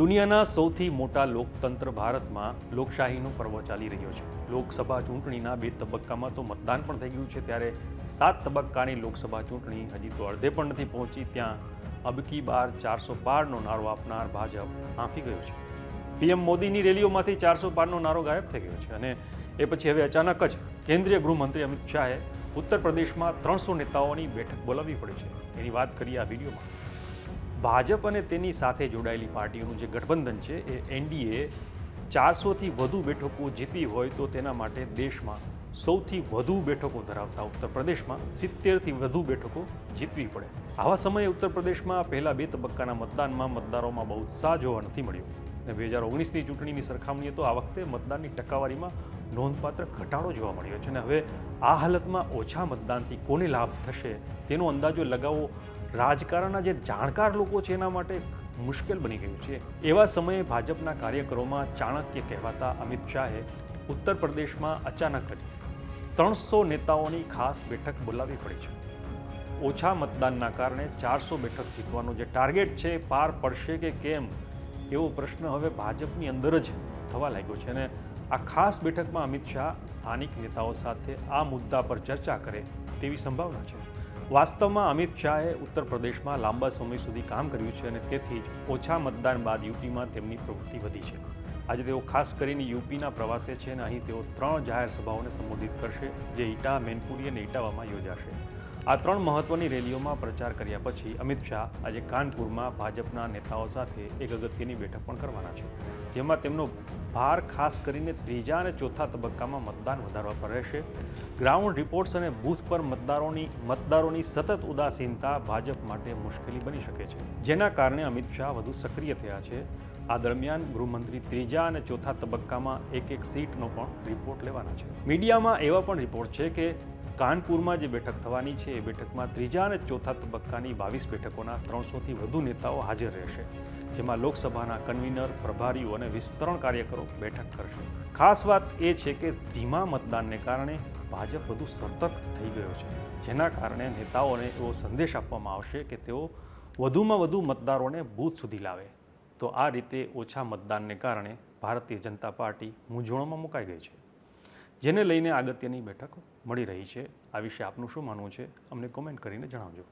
દુનિયાના સૌથી મોટા લોકતંત્ર ભારતમાં લોકશાહીનો પર્વ ચાલી રહ્યો છે. લોકસભા ચૂંટણીના બે તબક્કામાં તો મતદાન પણ થઈ ગયું છે. ત્યારે સાત તબક્કાની લોકસભા ચૂંટણી હજી તો અડધે પણ નથી પહોંચી. ત્યાં અબકી બાર ચારસો પારનો નારો આપનાર ભાજપ આંફી ગયો છે. પીએમ મોદીની રેલીઓમાંથી ચારસો પારનો નારો ગાયબ થઈ ગયો છે. અને એ પછી હવે અચાનક જ કેન્દ્રીય ગૃહમંત્રી અમિત શાહે ઉત્તર પ્રદેશમાં ત્રણસો નેતાઓની બેઠક બોલાવવી પડી છે. એની વાત કરીએ આ વિડીયોમાં. ભાજપ અને તેની સાથે જોડાયેલી પાર્ટીઓનું જે ગઠબંધન છે, એ એનડીએ ચારસોથી વધુ બેઠકો જીતવી હોય તો તેના માટે દેશમાં સૌથી વધુ બેઠકો ધરાવતા ઉત્તર પ્રદેશમાં સિત્તેરથી વધુ બેઠકો જીતવી પડે. આવા સમયે ઉત્તર પ્રદેશમાં પહેલા બે તબક્કાના મતદાનમાં મતદારોમાં બહુ ઉત્સાહ જોવા નથી મળ્યો. અને બે હજાર ઓગણીસની ચૂંટણીની સરખામણીએ તો આ વખતે મતદાનની ટકાવારીમાં નોંધપાત્ર ઘટાડો જોવા મળ્યો છે. અને હવે આ હાલતમાં ઓછા મતદાનથી કોને લાભ થશે તેનો અંદાજો લગાવવો રાજકારણના જે જાણકાર લોકો છે એના માટે મુશ્કેલ બની ગયું છે. એવા સમયે ભાજપના કાર્યકરોમાં ચાણક્ય કહેવાતા અમિત શાહે ઉત્તર પ્રદેશમાં અચાનક જ ત્રણસો નેતાઓની ખાસ બેઠક બોલાવી પડી છે. ઓછા મતદાનના કારણે ચારસો બેઠક જીતવાનો જે ટાર્ગેટ છે પાર પડશે કે કેમ? એવો પ્રશ્ન હવે ભાજપની અંદર જ થવા લાગ્યો છે અને આ ખાસ બેઠકમાં અમિત શાહ સ્થાનિક નેતાઓ સાથે આ મુદ્દા પર ચર્ચા કરે તેવી સંભાવના છે. વાસ્તવમાં અમિત શાહે ઉત્તર પ્રદેશમાં લાંબા સમય સુધી કામ કર્યું છે અને તેથી જ ઓછા મતદાન બાદ યુપીમાં તેમની પ્રવૃત્તિ વધી છે. આજે તેઓ ખાસ કરીને યુપીના પ્રવાસે છે અને અહીં તેઓ ત્રણ જાહેર સભાઓને સંબોધિત કરશે, જે ઇટા મેનપુરી અને ઇટાવામાં યોજાશે. આ ત્રણ મહત્વની રેલીઓમાં પ્રચાર કર્યા પછી અમિત શાહ આજે કાનપુરમાં ભાજપના નેતાઓ સાથે એક અગત્યની બેઠક પણ કરવાના છે, જેમાં તેમનો ભાર ખાસ કરીને ત્રીજા અને ચોથા તબક્કામાં મતદાન વધારવા પર રહેશે. ગ્રાઉન્ડ રિપોર્ટ્સ અને બૂથ પર મતદારોની મતદારોની સતત ઉદાસીનતા ભાજપ માટે મુશ્કેલી બની શકે છે. જેના કારણે અમિત શાહ વધુ સક્રિય થયા છે. આ દરમિયાન ગૃહમંત્રી ત્રીજા અને ચોથા તબક્કામાં એક એક સીટનો પણ રિપોર્ટ લેવાના છે. મીડિયામાં એવા પણ રિપોર્ટ છે કે કાનપુરમાં જે બેઠક થવાની છે, એ બેઠકમાં ત્રીજા અને ચોથા તબક્કાની બાવીસ બેઠકોના ત્રણસોથી વધુ નેતાઓ હાજર રહેશે, જેમાં લોકસભાના કન્વીનર, પ્રભારીઓ અને વિસ્તરણ કાર્યકરો બેઠક કરશે. ખાસ વાત એ છે કે ધીમા મતદાનને કારણે ભાજપ વધુ સતર્ક થઈ ગયો છે, જેના કારણે નેતાઓને એવો સંદેશ આપવામાં આવશે કે તેઓ વધુમાં વધુ મતદારોને બૂથ સુધી લાવે. તો આ રીતે ઓછા મતદાનને કારણે ભારતીય જનતા પાર્ટી મૂંઝવણમાં મુકાઈ ગઈ છે. જેને લઈને અગત્યની બેઠક મળી રહી છે. આ વિશે આપનું શું માનવું છે? અમને કોમેન્ટ કરીને જણાવજો.